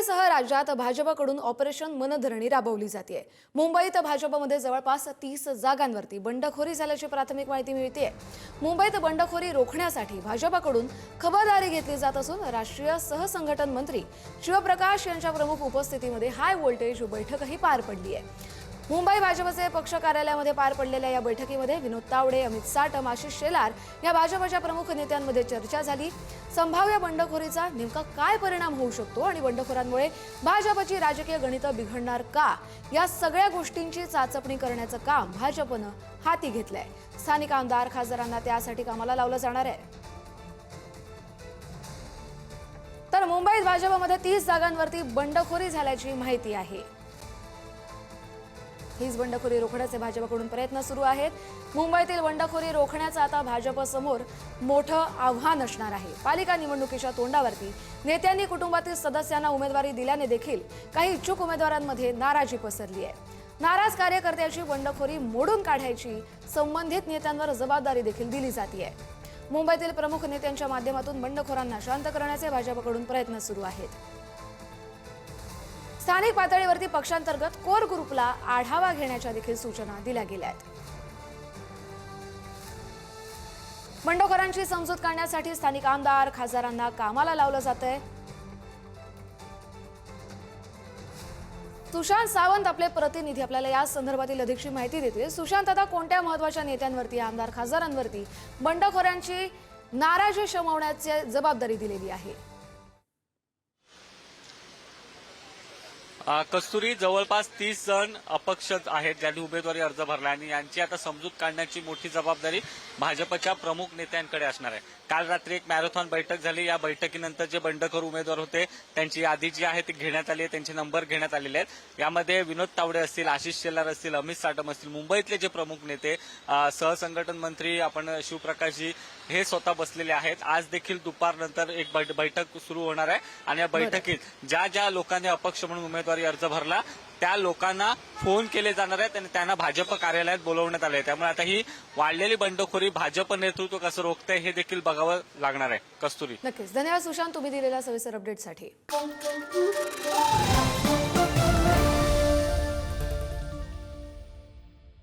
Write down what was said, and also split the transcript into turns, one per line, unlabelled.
मुंबईसह राज्यात भाजपकडून ऑपरेशन मनधरणी राबवली जाते. मुंबईत भाजपमध्ये जवळपास तीस जागांवरती बंडखोरी झाल्याची प्राथमिक माहिती मिळते मुंबईत बंडखोरी रोखण्यासाठी भाजपकडून खबरदारी घेतली जात असून राष्ट्रीय सहसंघटन मंत्री शिवप्रकाश यांच्या प्रमुख उपस्थितीमध्ये हाय व्होल्टेज बैठकही पार पडली आहे मुंबई भाजपचे पक्ष कार्यालयामध्ये पार पडलेल्या या बैठकीमध्ये विनोद तावडे अमित साटम आशिष शेलार या भाजपच्या प्रमुख नेत्यांमध्ये चर्चा झाली. संभाव्य बंडखोरीचा नेमका काय परिणाम होऊ शकतो आणि बंडखोरांमुळे भाजपची राजकीय गणितं बिघडणार का? या सगळ्या गोष्टींची चाचपणी करण्याचं काम भाजपनं हाती घेतलंय. स्थानिक आमदार खासदारांना त्यासाठी कामाला लावलं जाणार आहे. तर मुंबईत भाजपमध्ये तीस जागांवरती बंडखोरी झाल्याची माहिती आहे. हीच बंडखोरी रोखण्याचे भाजपकडून प्रयत्न सुरू आहेत. मुंबईतील बंडखोरी रोखण्याचं आता भाजपसमोर मोठं आव्हान असणार आहे. पालिका निवडणुकीच्या तोंडावरती नेत्यांनी कुटुंबातील सदस्यांना उमेदवारी दिल्याने देखील काही इच्छुक उमेदवारांमध्ये नाराजी पसरली आहे. नाराज कार्यकर्त्याची बंडखोरी मोडून काढायची संबंधित नेत्यांवर जबाबदारी देखील दिली जाते मुंबईतील प्रमुख नेत्यांच्या माध्यमातून बंडखोरांना शांत करण्याचे भाजपकडून प्रयत्न सुरू आहेत. स्थानिक पातळीवरती पक्षांतर्गत कोर ग्रुपला आढावा घेण्याच्या देखील सूचना दिल्या गेल्या आहेत. बंडखोरांची समजूत काढण्यासाठी स्थानिक आमदार खासदारांना कामाला लावलं जात आहे सुशांत सावंत आपले प्रतिनिधी आपल्याला या संदर्भातील अधिकची माहिती देतील. सुशांत आता कोणत्या महत्त्वाच्या नेत्यांवरती आमदार खासदारांवरती बंडखोरांची नाराजी शमवण्याची जबाबदारी दिलेली आहे?
कस्तुरी जवळपास तीस जण अपक्ष आहेत ज्यांनी उमेदवारी अर्ज भरला आणि यांची आता समजूत काढण्याची मोठी जबाबदारी भाजपच्या प्रमुख नेत्यांकडे असणार आहे. काल रात्री एक मॅरेथॉन बैठक झाली. या बैठकीनंतर जे बंडखोर उमेदवार होते त्यांची यादी जी आहे ती घेण्यात आली आहे. त्यांचे नंबर घेण्यात आलेले आहेत. यामध्ये विनोद तावडे असतील आशिष शेलार असतील अमित साटम असतील मुंबईतले जे प्रमुख नेते सहसंघटन मंत्री आपण शिवप्रकाशजी हे स्वतः बसलेले आहेत. आज देखील दुपारनंतर एक बैठ- बैठक सुरू होणार आहे. आणि या बैठकीत ज्या ज्या लोकांनी अपक्ष म्हणून उमेदवारी अर्ज भरला. त्या लोकांना फोन केले जाणार आहेत आणि त्यांना भाजप कार्यालयात बोलवण्यात आले त्यामुळे आता ही वाढलेली बंडखोरी भाजप नेतृत्व कसं रोखतंय हे देखील बघावं लागणार आहे. कस्तुरी.
नक्कीच. धन्यवाद सुशांत तुम्ही दिलेल्या सविस्तर अपडेटसाठी